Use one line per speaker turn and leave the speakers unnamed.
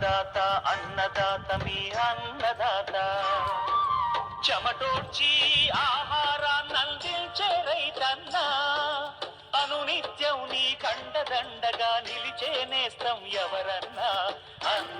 అన్నదాత అన్నదాత మీ అన్నదాత. చెమటోడ్చి ఆహారాన్నందించే రైతన్నా. అనునిత్యం నీ కండదండగా నిలిచే నేస్తం ఎవరన్నా. అన్న